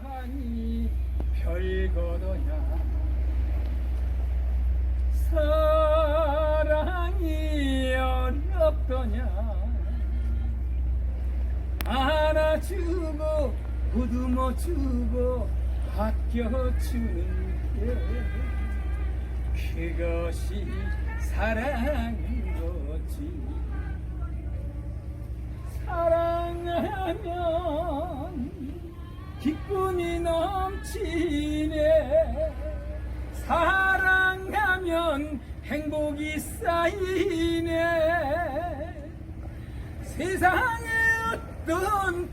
사랑이 별거더냐? 사랑이 어렵더냐? 안아주고 보듬어주고 아껴주는 게 그것이 사랑인 거지. 사랑하면 기쁨이 넘치네. 사랑하면 행복이 쌓이네. 세상에 어떤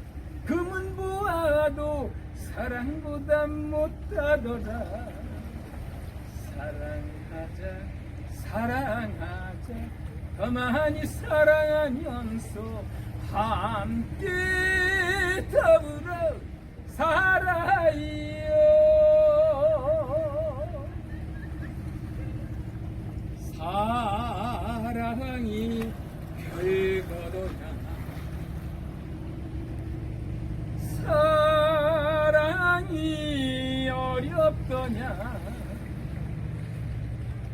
금은 보아도 사랑보다 못하더라 사랑하자 사랑하자. 더 많이 사랑하면서 함께 더불어 사랑이 별거더냐 사랑이 어렵더냐?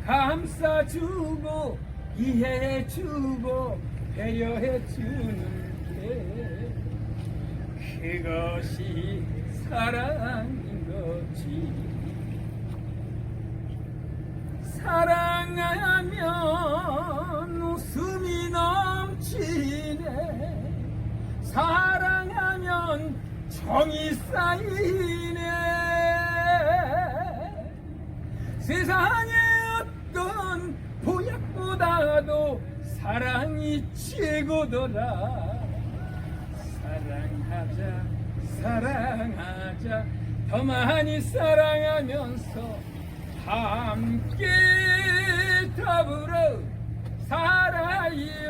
감싸주고 이해해주고 배려해주는 게 그것이 사랑인 거지. 사랑하 사랑하면 정이 쌓이네. 세상에 어떤 보약보다도 사랑이 최고더라. 사랑하자 사랑하자. 더 많이 사랑하면서 함께 더불어 살아요